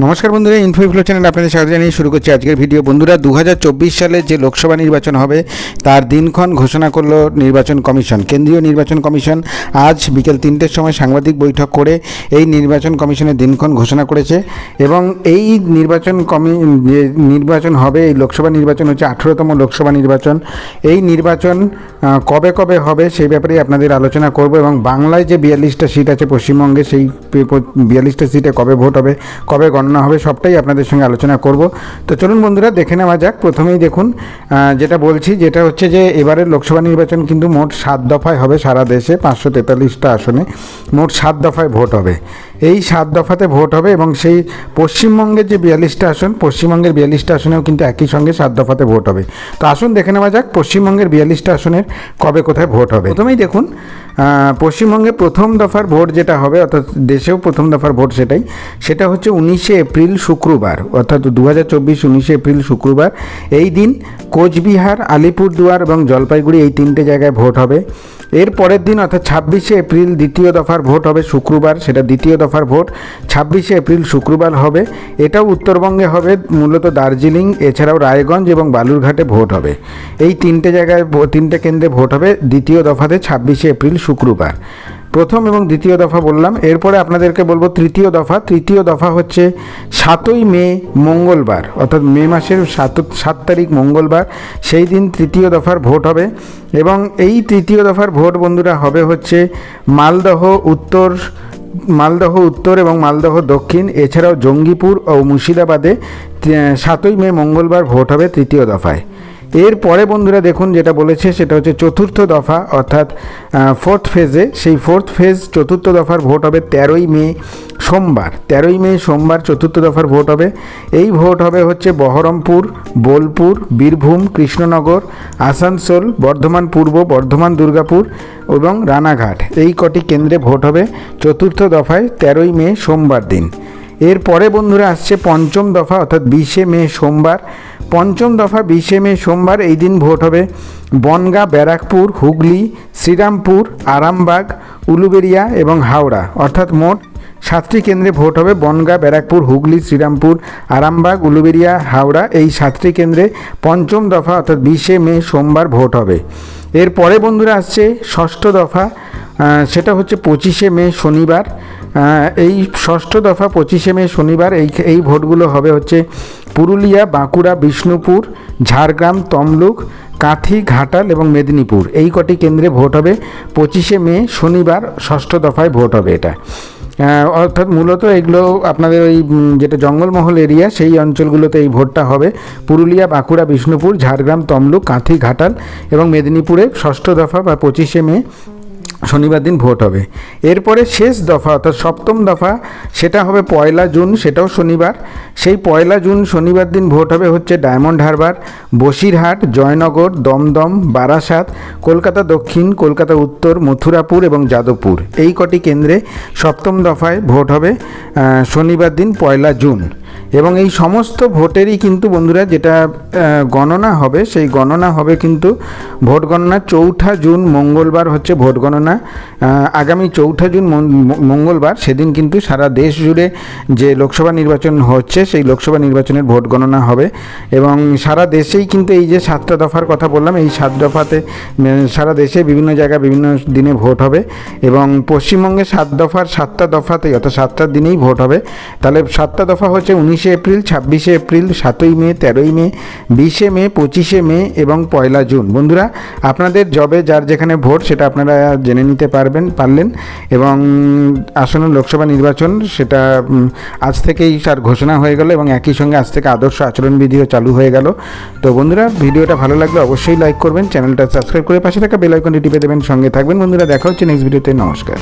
নমস্কার বন্ধুরা ইনফোফ্লো চ্যানেল আপনাদের স্বাগত জানিয়ে শুরু করছি আজকের ভিডিও। বন্ধুরা দু হাজার চব্বিশ সালে যে লোকসভা নির্বাচন হবে, তার দিনক্ষণ ঘোষণা করল নির্বাচন কমিশন, কেন্দ্রীয় নির্বাচন কমিশন। আজ বিকেল তিনটের সময় সাংবাদিক বৈঠক করে এই নির্বাচন কমিশনের দিনক্ষণ ঘোষণা করেছে এবং এই নির্বাচন কমি, যে নির্বাচন হবে, এই লোকসভা নির্বাচন হচ্ছে আঠেরোতম লোকসভা নির্বাচন। এই নির্বাচন কবে কবে হবে সেই ব্যাপারে আপনাদের আলোচনা করব এবং বাংলায় যে বিয়াল্লিশটা সিট আছে পশ্চিমবঙ্গে, সেই বিয়াল্লিশটা সিটে কবে ভোট হবে, কবে গণনা হবে, সবটাই আপনাদের সঙ্গে আলোচনা করব। তো চলুন বন্ধুরা, দেখে নেওয়া যাক। প্রথমেই দেখুন যেটা বলছি, যেটা হচ্ছে যে এবারের লোকসভা নির্বাচন কিন্তু মোট সাত দফায় হবে সারা দেশে, পাঁচশো তেতাল্লিশটা আসনে। মোট সাত দফায় ভোট হবে। এই সাত দফাতে ভোট হবে এবং সেই পশ্চিমবঙ্গের যে বিয়াল্লিশটা আসন, পশ্চিমবঙ্গের বিয়াল্লিশটা আসনেও কিন্তু একই সঙ্গে সাত দফাতে ভোট হবে। তো আসুন দেখে নেওয়া যাক পশ্চিমবঙ্গের বিয়াল্লিশটা আসনের কবে কোথায় ভোট হবে। প্রথমেই দেখুন পশ্চিমবঙ্গে প্রথম দফার ভোট যেটা হবে, অর্থাৎ দেশেও প্রথম দফার ভোট সেটাই, সেটা হচ্ছে উনিশে এপ্রিল শুক্রবার, অর্থাৎ দু হাজার চব্বিশ উনিশে এপ্রিল শুক্রবার। এই দিন কোচবিহার, আলিপুরদুয়ার এবং জলপাইগুড়ি এই তিনটে জায়গায় ভোট হবে। এর পরের দিন, অর্থাৎ ছাব্বিশে এপ্রিল দ্বিতীয় দফার ভোট হবে শুক্রবার, সেটা দ্বিতীয় দফার ভোট ছাব্বিশে এপ্রিল শুক্রবার হবে। এটাও উত্তরবঙ্গে হবে, মূলত দার্জিলিং, এছাড়াও রায়গঞ্জ এবং বালুরঘাটে ভোট হবে। এই তিনটে জায়গায় তিনটে কেন্দ্রে ভোট হবে দ্বিতীয় দফাতে ছাব্বিশে এপ্রিল শুক্রবার। প্রথম এবং দ্বিতীয় দফা বললাম, এরপরে আপনাদেরকে বলব তৃতীয় দফা। তৃতীয় দফা হচ্ছে সাতই মে মঙ্গলবার, অর্থাৎ মে মাসের সাত সাত তারিখ মঙ্গলবার, সেই দিন তৃতীয় দফার ভোট হবে। এবং এই তৃতীয় দফার ভোট, বন্ধুরা, হবে হচ্ছে মালদহ, উত্তর মালদহ উত্তর এবং মালদহ দক্ষিণ, এছাড়াও জঙ্গিপুর ও মুর্শিদাবাদে সাতই মে মঙ্গলবার ভোট হবে তৃতীয় দফায়। এর পরে বন্ধুরা দেখুন যেটা বলেছে, সেটা হচ্ছে চতুর্থ দফা, অর্থাৎ ফোর্থ ফেজে সেই ফোর্থ ফেজ চতুর্থ দফার ভোট হবে তেরোই মে সোমবার। তেরোই মে সোমবার চতুর্থ দফার ভোট হবে। এই ভোট হবে হচ্ছে বহরমপুর, বোলপুর, বীরভূম, কৃষ্ণনগর, আসানসোল, বর্ধমান পূর্ব, বর্ধমান দুর্গাপুর এবং রানাঘাট। এই কটি কেন্দ্রে ভোট হবে চতুর্থ দফায় তেরোই মে সোমবার দিন। এরপরে বন্ধুরা আসছে পঞ্চম দফা, অর্থাৎ বিশে মে সোমবার। পঞ্চম দফা, বিশে মে সোমবার, এই দিন ভোট হবে বনগাঁ, ব্যারাকপুর, হুগলি, শ্রীরামপুর, আরামবাগ উলুবেড়িয়া এবং হাওড়া। অর্থাৎ মোট সাতটি কেন্দ্রে ভোট হবে বনগাঁ, ব্যারাকপুর, হুগলি, শ্রীরামপুর, আরামবাগ উলুবেড়িয়া হাওড়া। এই সাতটি কেন্দ্রে পঞ্চম দফা, অর্থাৎ বিশে মে সোমবার ভোট হবে। এরপরে বন্ধুরা আসছে ষষ্ঠ দফা সেটা হচ্ছে পঁচিশে মে শনিবার। এই ষষ্ঠ দফা পঁচিশে মে শনিবার এই এই ভোটগুলো হবে হচ্ছে পুরুলিয়া, বাঁকুড়া, বিষ্ণুপুর, ঝাড়গ্রাম, তমলুক, কাঁথি, ঘাটাল এবং মেদিনীপুর। এই কটি কেন্দ্রে ভোট হবে। পঁচিশে মে শনিবার ষষ্ঠ দফায় ভোট হবে এটা। অর্থাৎ মূলত এগুলো আপনাদের ওই যেটা জঙ্গলমহল এরিয়া, সেই অঞ্চলগুলোতে এই ভোটটা হবে। পুরুলিয়া, বাঁকুড়া, বিষ্ণুপুর, ঝাড়গ্রাম, তমলুক, কাঁথি, ঘাটাল এবং মেদিনীপুরে ষষ্ঠ দফা বা পঁচিশে মে শনিবার দিন ভোট হবে। এরপরে শেষ দফা অর্থাৎ সপ্তম দফা, সেটা হবে পয়লা জুন, সেটাও শনিবার। সেই পয়লা জুন শনিবার দিন ভোট হবে হচ্ছে ডায়মন্ড হারবার, বসিরহাট, জয়নগর, দমদম, বারাসাত, কলকাতা দক্ষিণ, কলকাতা উত্তর, মথুরাপুর এবং যাদবপুর। এই কটি কেন্দ্রে সপ্তম দফায় ভোট হবে শনিবার দিন পয়লা জুন। এবং এই সমস্ত ভোটেরই কিন্তু বন্ধুরা যেটা গণনা হবে, সেই গণনা হবে কিন্তু ভোট গণনা চৌঠা জুন মঙ্গলবার হচ্ছে ভোট গণনা। আগামী চৌঠা জুন মঙ্গলবার সেদিন কিন্তু সারা দেশ জুড়ে যে লোকসভা নির্বাচন হচ্ছে, সেই লোকসভা নির্বাচনের ভোট গণনা হবে। এবং সারা দেশেই কিন্তু এই যে সাতটা দফার কথা বললাম, এই সাত দফাতে সারা দেশে বিভিন্ন জায়গায় বিভিন্ন দিনে ভোট হবে। এবং পশ্চিমবঙ্গে সাত দফার সাতটা দফাতেই, অর্থাৎ সাতটা দিনেই ভোট হবে। তাহলে সাতটা দফা হচ্ছে উনিশে এপ্রিল, ছাব্বিশে এপ্রিল, সাতই মে, তেরোই মে, বিশে মে, পঁচিশে মে এবং পয়লা জুন। বন্ধুরা, আপনাদের জবে যার যেখানে ভোট সেটা আপনারা জেনে নিতে পারবেন, পারলেন এবং আসন্ন লোকসভা নির্বাচন সেটা আজ থেকেই তার ঘোষণা হয়ে গেল এবং একই সঙ্গে আজ থেকে আদর্শ আচরণবিধিও চালু হয়ে গেল। তো বন্ধুরা, ভিডিওটা ভালো লাগলে অবশ্যই লাইক করবেন, চ্যানেলটা সাবস্ক্রাইব করে পাশে থাকা বেল আইকনটি টিপে দেবেন, সঙ্গে থাকবেন। বন্ধুরা, দেখা হচ্ছে নেক্সট ভিডিওতে নমস্কার।